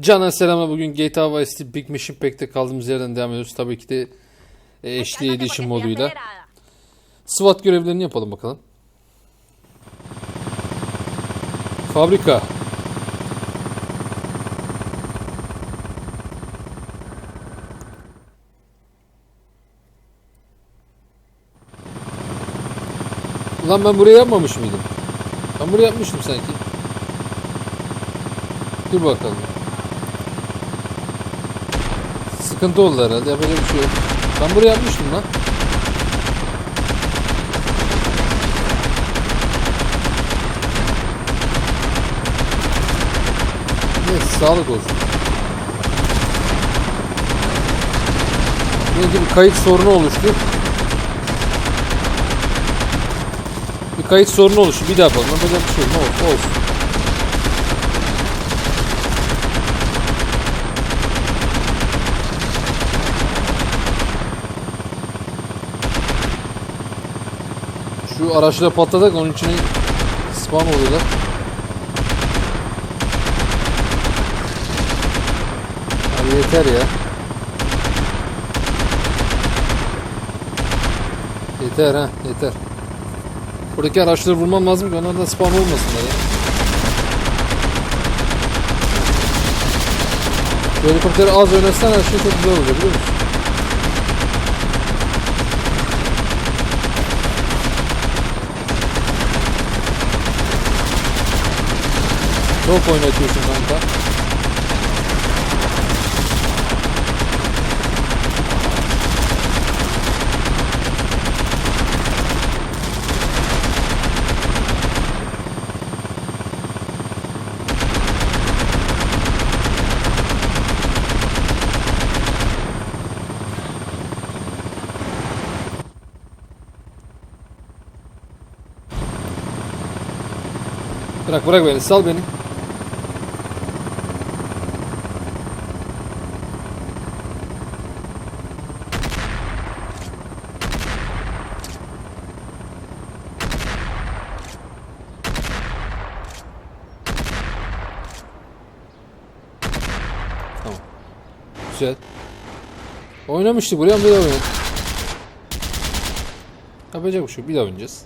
Canan selamlar. Bugün GTA Vice City Big Mission Pack'te kaldığımız yerden devam ediyoruz. Tabii ki de e, HD Edition moduyla. SWAT görevlerini yapalım bakalım. Fabrika. Ulan ben burayı yapmamış mıydım? Ben burayı yapmıştım sanki. Dur bakalım. Sıkıntı oldu herhalde. Yapacak bir şey yok. Ben burayı yapmıştım lan. Neyse sağlık olsun. Belki bir kayıt sorunu oluştu. Bir kayıt sorunu oluştu. Bir daha yapalım. Yapacak bir şey. Ne olsun. olsun. Şu araçla patladık onun içine spam oluyorlar. Abi yeter ya. Yeter ha yeter. Buradaki araçları vurmam lazım ki onlardan spam olmasınlar ya. Helikopteri az oynatsan her şey çok güzel olacak biliyor musun? Çok oynatıyorsun kanka. Bırak bırak beni sal beni. Tamam. Güzel. Oynamıştık buraya bir daha oynayalım. Yapacak bir şey. Bir daha oynayacağız.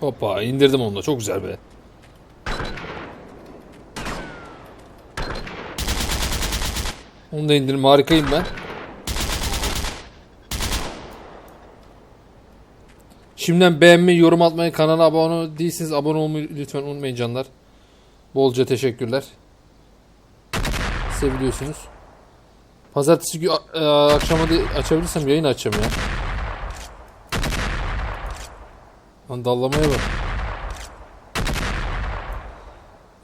Hoppa indirdim onu da çok güzel be. Onu da indirdim harikayım ben. Şimdiden beğenmeyi, yorum atmayı, kanala abone değilseniz abone olmayı lütfen unutmayın canlar. Bolca teşekkürler. Seviliyorsunuz. Pazartesi günü e, akşama da açabilirsem yayın açacağım ya. Lan dallamaya bak.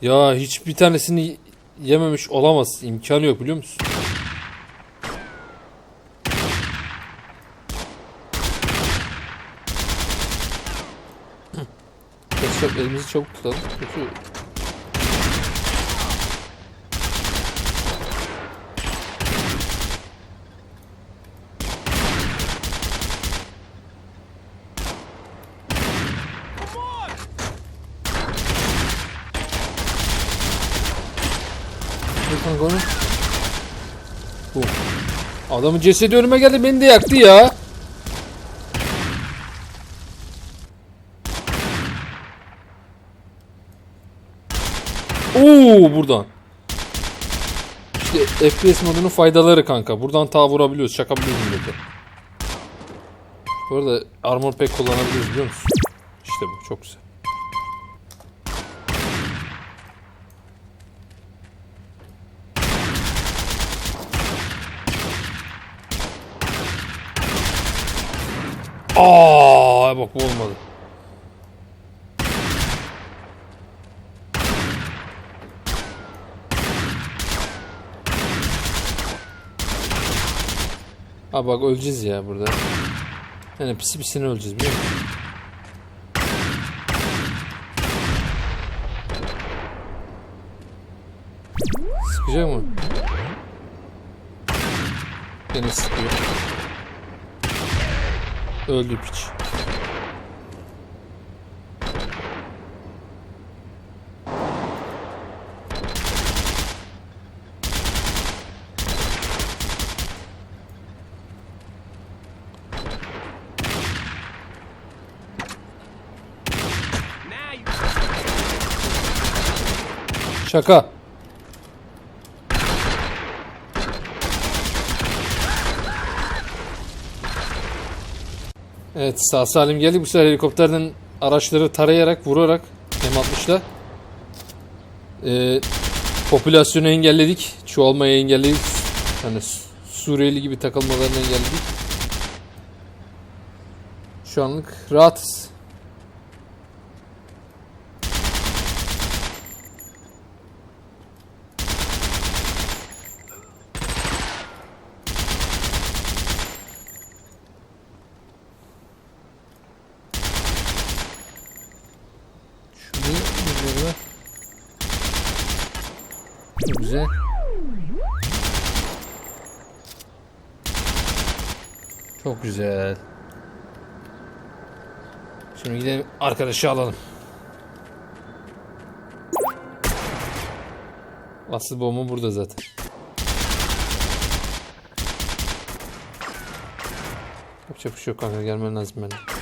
Ya hiçbir tanesini yememiş olamaz. İmkanı yok biliyor musun? Arkadaşlar elimizi çabuk tutalım. Onu. Bu. Adamın cesedi önüme geldi beni de yaktı ya. Oo buradan. İşte FPS modunun faydaları kanka. Buradan ta vurabiliyoruz, çakabiliyoruz milleti. Bu arada armor pack kullanabiliyoruz biliyor musun? İşte bu çok güzel. Aa bak bu olmadı. Abi bak öleceğiz ya burada. Yani pisi pisine öleceğiz biliyor musun? Sıkacak mı? Beni sıkıyor. Öldü piç. Şaka. Evet sağ salim geldik. Bu sefer helikopterden araçları tarayarak, vurarak M60'la ee, popülasyonu engelledik. Çoğalmayı engelledik. Su- Suriyeli gibi takılmalarını engelledik. Şu anlık rahatız. Şunu üzerine. Çok güzel. Çok güzel. Şimdi gidelim arkadaşı alalım. Asıl bomba burada zaten. Yapacak bir şey yok kanka gelmen lazım benim.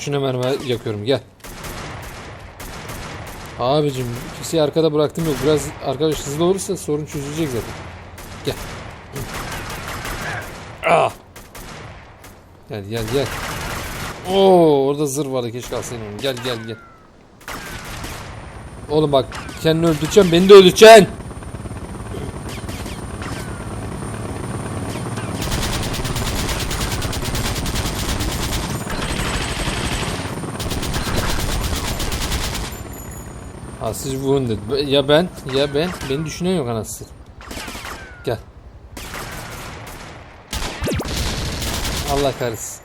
Boşuna mermi yakıyorum gel. Abicim ikisi arkada bıraktım yok. Biraz arkadaş hızlı olursa sorun çözülecek zaten. Gel. Ah. Gel gel gel. Oo orada zır vardı keşke alsaydım onu. Gel gel gel. Oğlum bak kendini öldüreceksin beni de öldüreceksin. Hostage wounded. Ya ben ya ben. Beni düşünen yok anasını. Gel. Allah kahretsin.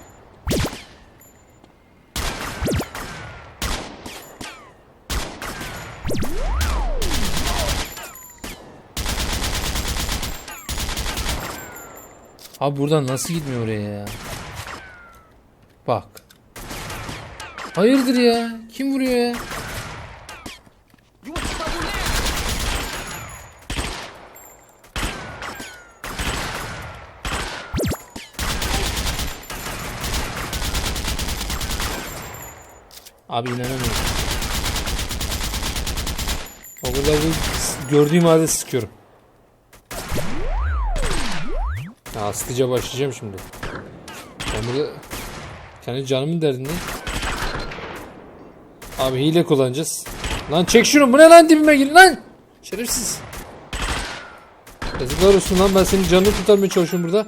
Abi buradan nasıl gitmiyor oraya ya? Bak. Hayırdır ya? Kim vuruyor ya? Abi inanamıyorum. O kadar bir gördüğüm halde sıkıyorum. Ya sıkıca başlayacağım şimdi. Ben burada kendi canımın derdindeyim. Abi hile kullanacağız. Lan çek şunu bu ne lan dibime gir lan. Şerefsiz. Yazıklar olsun lan ben senin canını kurtarmaya çalışıyorum burada.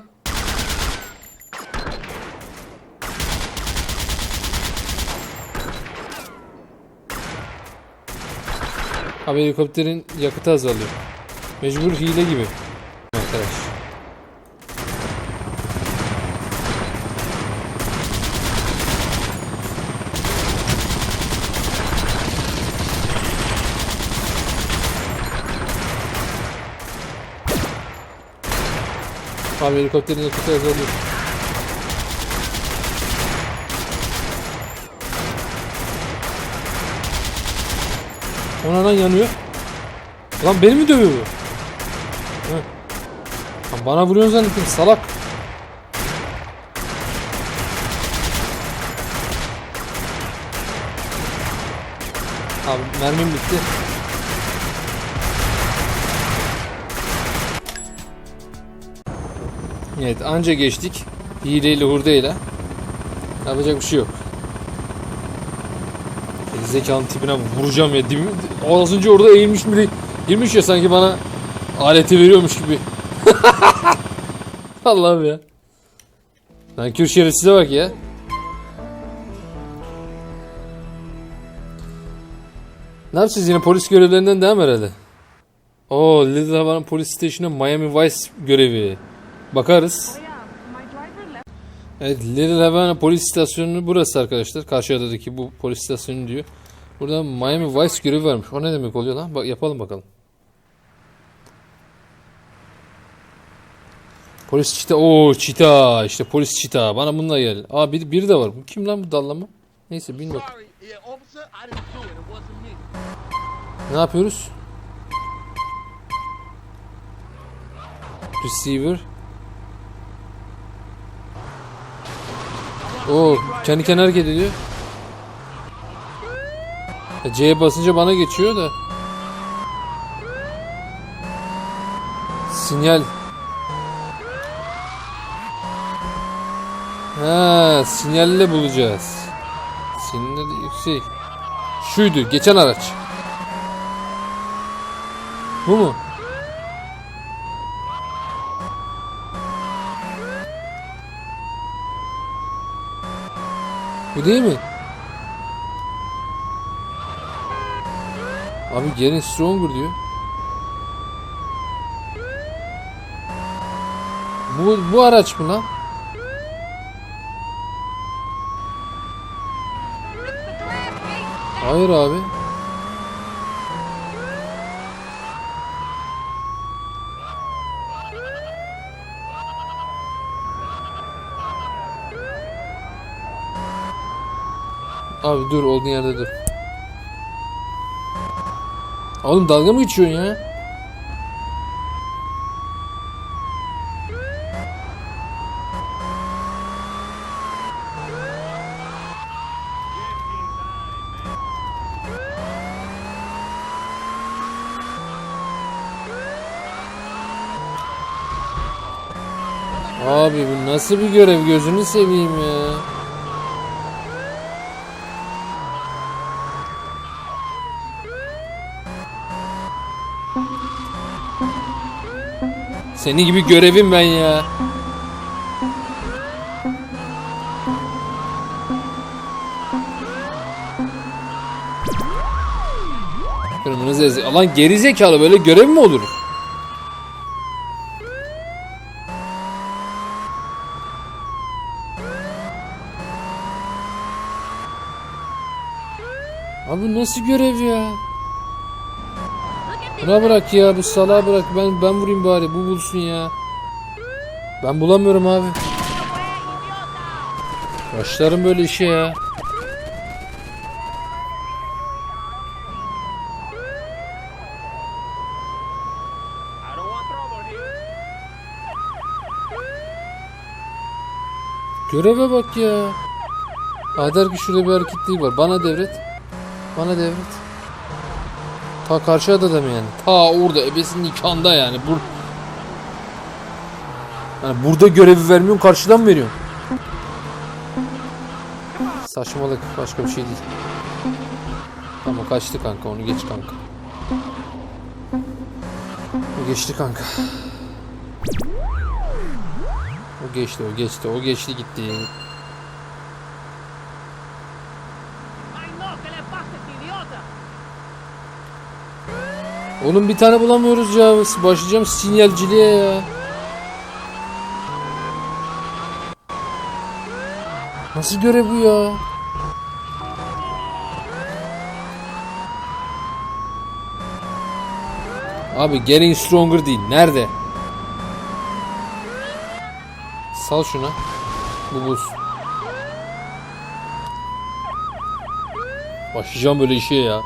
Abi helikopterin yakıtı azalıyor. Mecbur hile gibi. Arkadaş. Abi helikopterin yakıtı azalıyor. Ona lan yanıyor. Lan beni mi dövüyor bu? Lan bana vuruyorsun zannettim salak. Abi mermim bitti. Evet anca geçtik. Hileyle hurdayla. Yapacak bir şey yok. Zekanın tipine vuracağım ya. Dim, az önce orada eğilmiş biri girmiş ya sanki bana aleti veriyormuş gibi. Allah'ım ya. Lan kür şerefsize bak ya. Ne yapacağız yine polis görevlerinden devam herhalde. Oo Little Havana Police Station'a Miami Vice görevi. Bakarız. Evet Little Havana polis istasyonu burası arkadaşlar. Karşı Karşıyada'daki bu polis istasyonu diyor. Burada Miami Vice görevi vermiş. O ne demek oluyor lan? Bak yapalım bakalım. Polis çita. o çita. işte polis çita. Bana bununla gel. Aa bir, biri de var. Bu kim lan bu dallama? Neyse bilmiyorum. Ne yapıyoruz? Receiver. Oo kendi kendine hareket ediyor. Ya C'ye basınca bana geçiyor da. Sinyal. Ha, sinyalle bulacağız. Sinyal yüksek. Şuydu, geçen araç. Bu mu? Bu değil mi? Abi gelin stronger diyor. Bu bu araç mı lan? Hayır abi. Abi dur olduğun yerde dur. Oğlum dalga mı geçiyorsun ya? Abi bu nasıl bir görev gözünü seveyim ya. Seni gibi görevim ben ya. Kırmızı ezi. Lan gerizekalı böyle görev mi olur? Abi nasıl görev ya? Buna bırak ya bu salağı bırak ben ben vurayım bari bu bulsun ya. Ben bulamıyorum abi. Başlarım böyle işe ya. Göreve bak ya. Ha der ki şurada bir hareketliği var. Bana devret. Bana devret. Ta karşı adada mı yani? Ta orada ebesinin nikahında yani. Bur yani burada görevi vermiyorsun karşıdan mı veriyorsun? Saçmalık başka bir şey değil. Ama kaçtı kanka onu geç kanka. O geçti kanka. O geçti o geçti o geçti gitti. Oğlum bir tane bulamıyoruz ya. Başlayacağım sinyalciliğe ya. Nasıl görev bu ya? Abi getting stronger değil. Nerede? Sal şuna. Bu buz. Başlayacağım böyle işe. Ya.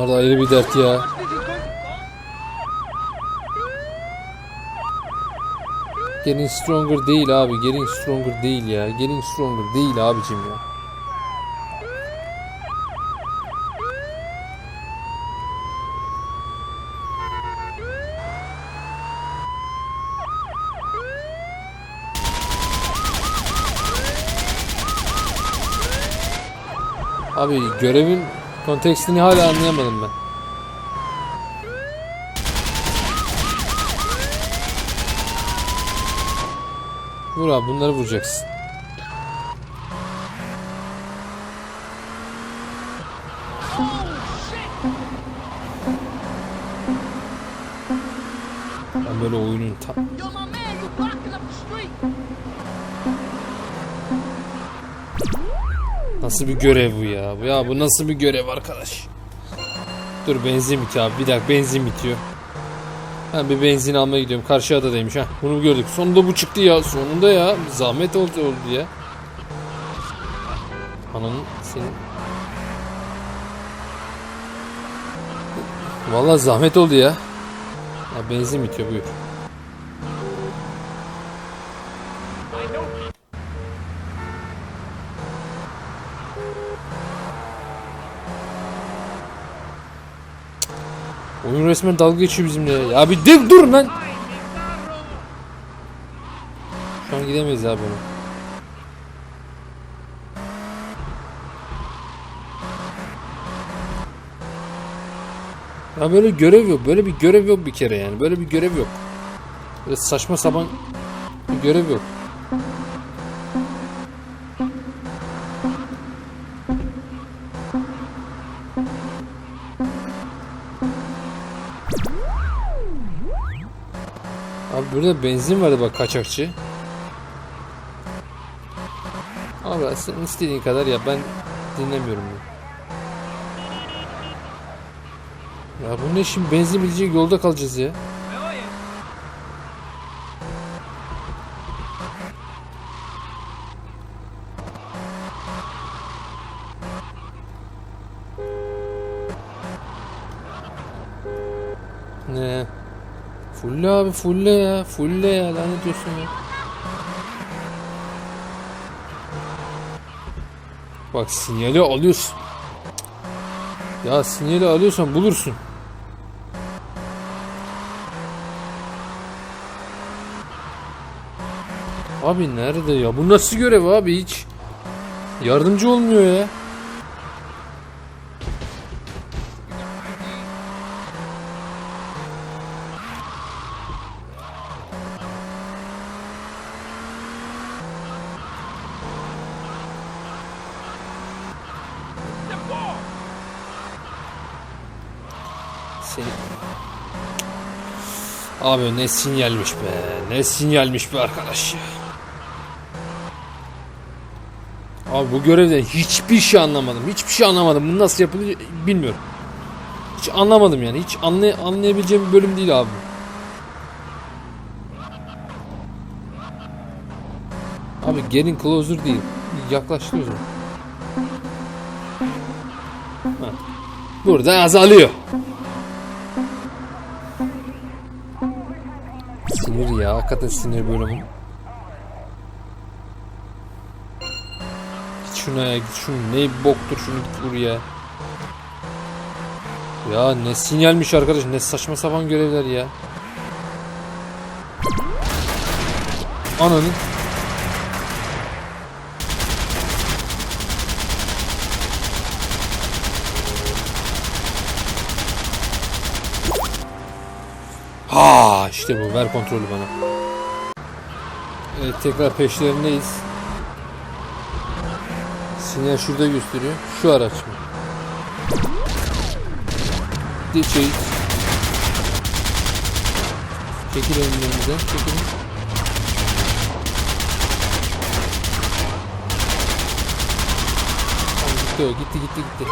Bunlar da ayrı bir dert ya. Getting stronger değil abi. Getting stronger değil ya. Getting stronger değil abicim ya. Abi görevin kontekstini hala anlayamadım ben. Vur abi bunları vuracaksın. Ben böyle oyunun ta- Nasıl bir görev bu ya? Ya bu nasıl bir görev arkadaş? Dur benzin bitiyor abi. Bir dakika benzin bitiyor. Ben bir benzin almaya gidiyorum. Karşı adadaymış ha. Bunu gördük. Sonunda bu çıktı ya. Sonunda ya. Zahmet oldu oldu ya. Ananın senin. Vallahi zahmet oldu ya. Ya benzin bitiyor buyur. Oyun resmen dalga geçiyor bizimle. Ya, bir dur dur lan. Şu an gidemeyiz abi ona. Ya böyle görev yok. Böyle bir görev yok bir kere yani. Böyle bir görev yok. Böyle saçma sapan bir görev yok. Burada benzin vardı bak kaçakçı. Abi sen istediğin kadar ya ben dinlemiyorum bunu. Ya bu ne şimdi benzin bilecek yolda kalacağız ya. Ne? Fulle abi fulle ya. Fulle ya lanet olsun ya. Bak sinyali alıyorsun. Ya sinyali alıyorsan bulursun. Abi nerede ya? Bu nasıl görev abi hiç? Yardımcı olmuyor ya. Seni... Abi ne sinyalmiş be. Ne sinyalmiş be arkadaş ya. Abi bu görevde hiçbir şey anlamadım. Hiçbir şey anlamadım. Bunu nasıl yapılıyor bilmiyorum. Hiç anlamadım yani. Hiç anlay anlayabileceğim bir bölüm değil abi. Abi getting closer değil. Yaklaştırıyoruz. Ha. Burada azalıyor. Hakikaten sinir bölümü. Git şuna ya git şunu. Ne boktur şunu git vur ya. Ya ne sinyalmiş arkadaş. Ne saçma sapan görevler ya. Ananın. Ha işte bu ver kontrolü bana. Evet tekrar peşlerindeyiz. Sinyal şurada gösteriyor. Şu araç mı? Şey. Çekil önlerimize. Çekilin. Gitti. Gitti gitti gitti.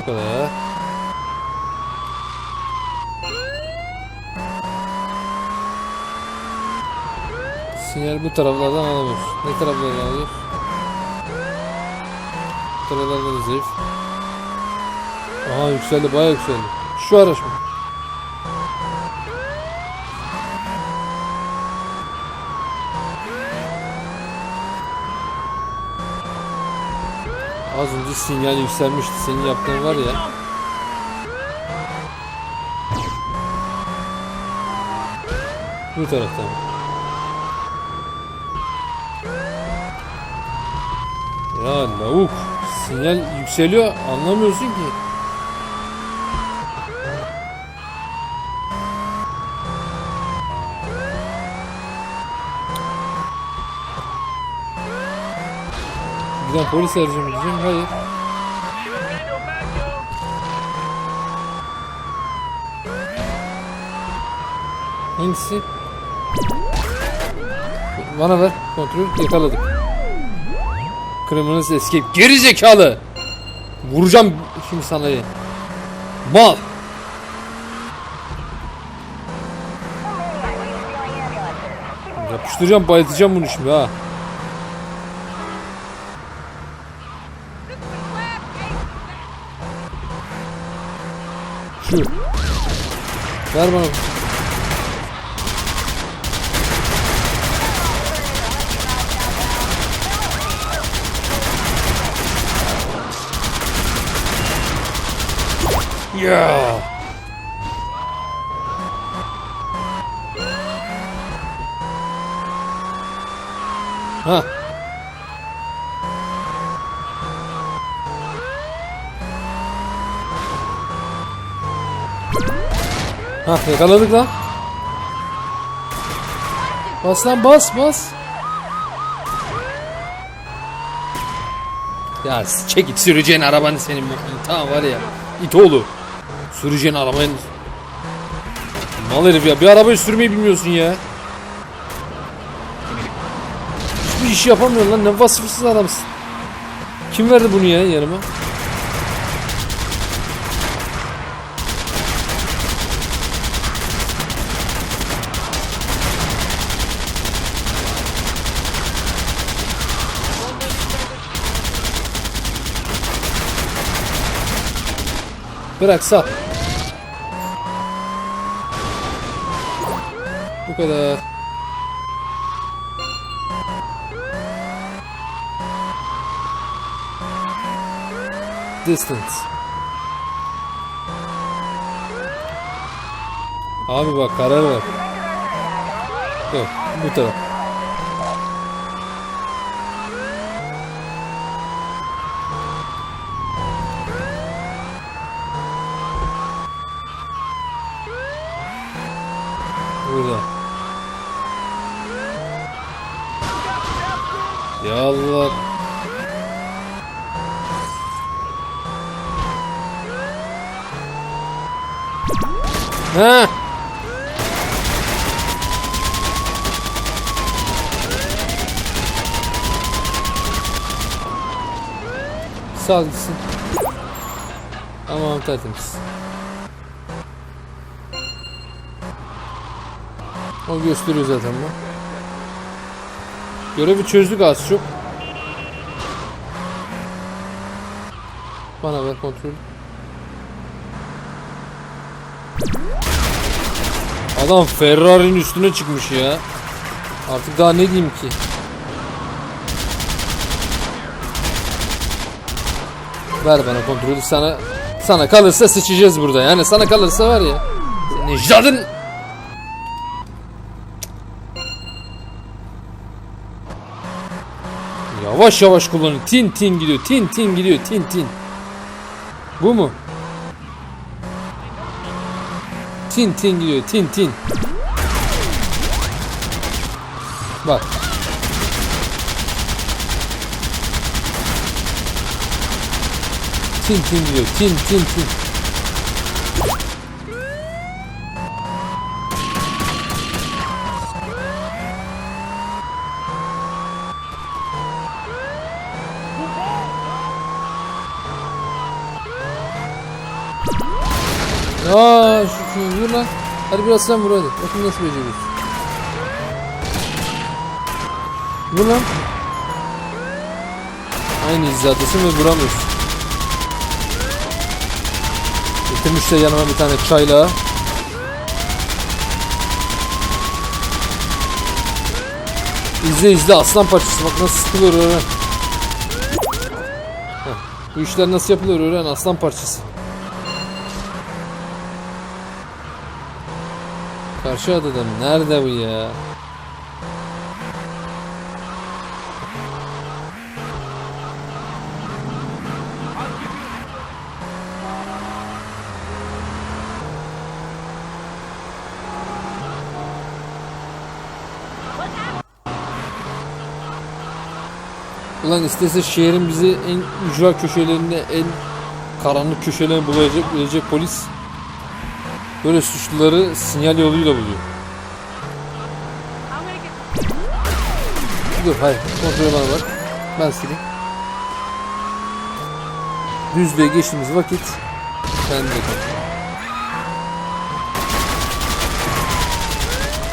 Bu kadar. Sinyal bu taraflardan alamıyoruz. Ne taraflardan alıyoruz? Bu taraflardan da zayıf. Aha yükseldi bayağı yükseldi. Şu araç mı? Az önce sinyal yükselmişti. Senin yaptığın var ya. Bu taraftan. Ya lavuk. Sinyal yükseliyor anlamıyorsun ki. Giden polis aracı mı diyeceğim? Hayır. Hangisi? Bana ver. Kontrol yakaladık. Criminals escape. Geri zekalı. Vuracağım şimdi sana. Mal. Yapıştıracağım, bayıltacağım bunu şimdi ha. Şu. Ver bana. Ya. Ha. Ha yakaladık lan. Bas lan bas bas. Ya çek git süreceğin arabanı senin. Tamam var ya. İt oğlu. Süreceğin arabanı. Mal herif ya. Bir arabayı sürmeyi bilmiyorsun ya. Hiçbir iş yapamıyorsun lan. Ne vasıfsız adamsın. Kim verdi bunu ya yanıma? Bırak sal. Kadar. Distance. Abi bak karar ver. Yok bu taraf. Burada. Ya Allah. Ha? Sağ gitsin. Tamam tertemiz. O gösteriyor zaten bu. Görevi çözdük az çok. Bana ver kontrol. Adam Ferrari'nin üstüne çıkmış ya. Artık daha ne diyeyim ki? Ver bana kontrolü sana sana kalırsa sıçacağız burada. Yani sana kalırsa var ya. İcadın Yavaş yavaş kullanın. Tin tin gidiyor. Tin tin gidiyor. Tin tin. Bu mu? Tin tin gidiyor. Tin tin. Bak. Tin tin gidiyor. Tin tin tin. Aa şu, şu vur lan. Hadi biraz sen vur hadi. Bakın nasıl beceriyorsun. Vur lan. Aynı hizadasın ve vuramıyorsun. Getirmiş de yanıma bir tane çayla. İzle izle aslan parçası bak nasıl sıkılıyor öğren. Heh, Bu işler nasıl yapılıyor öğren aslan parçası. Karşı adada mı? Nerede bu ya? Ulan istese şehrin bizi en ücra köşelerinde en karanlık köşelerine bulacak, bulacak polis böyle suçluları sinyal yoluyla buluyor. Dur hayır kontrol bana bak. Ben sileyim. düzlüğe geçtiğimiz vakit ben de.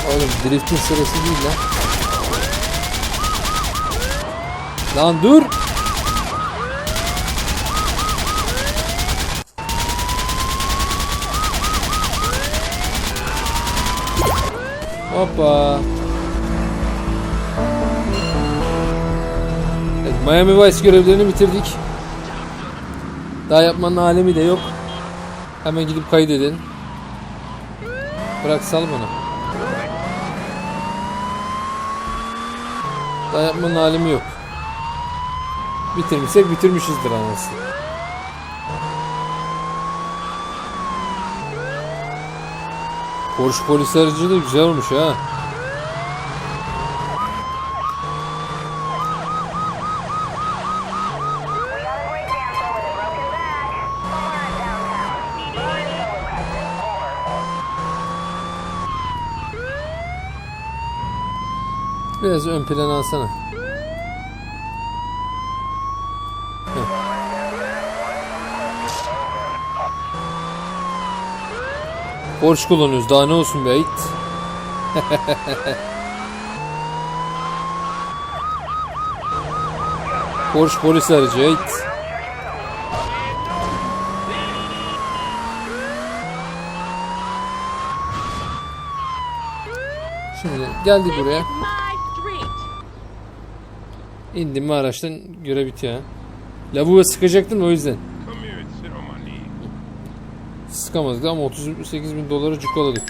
Oğlum driftin sırası değil lan. Lan dur. Hoppa. Evet, Miami Vice görevlerini bitirdik. Daha yapmanın alemi de yok. Hemen gidip kaydedelim. Bırak sal bana. Daha yapmanın alemi yok. Bitirmişsek bitirmişizdir anasını. Porsche polis aracı da güzel olmuş ha. Biraz ön plana alsana. Porsche kullanıyoruz. Daha ne olsun be it. Porsche polis aracı it. Şimdi geldik buraya. İndim mi araçtan görev bitiyor. Lavuğa sıkacaktım o yüzden. Sıkamadık ama 38 bin doları cukkaladık.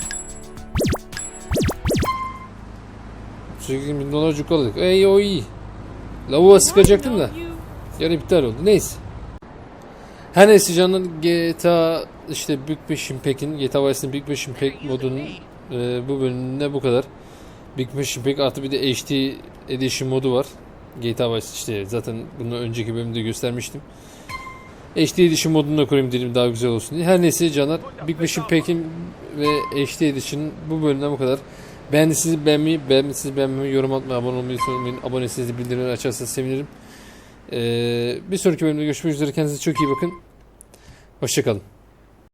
38 bin doları cukkaladık. Ey o iyi. Lavuğa sıkacaktım da. Yarı iptal oldu. Neyse. Her neyse canım GTA işte Big Mission Pack'in GTA Vice'ın Big Mission Pack modunun e, bu bölümünde bu kadar. Big Mission Pack artı bir de HD Edition modu var. GTA Vice işte zaten bunu önceki bölümde göstermiştim. HD Edition modunu da kurayım dedim daha güzel olsun diye. Her neyse canlar Big Mission Pack'in ve HD Edition bu bölümden bu kadar. Beğendiyseniz beğenmeyi, beğenmediyseniz beğenmeyi, yorum atmayı, abone olmayı unutmayın. Aboneyseniz de bildirimleri açarsanız sevinirim. Ee, bir sonraki bölümde görüşmek üzere. Kendinize çok iyi bakın. Hoşçakalın.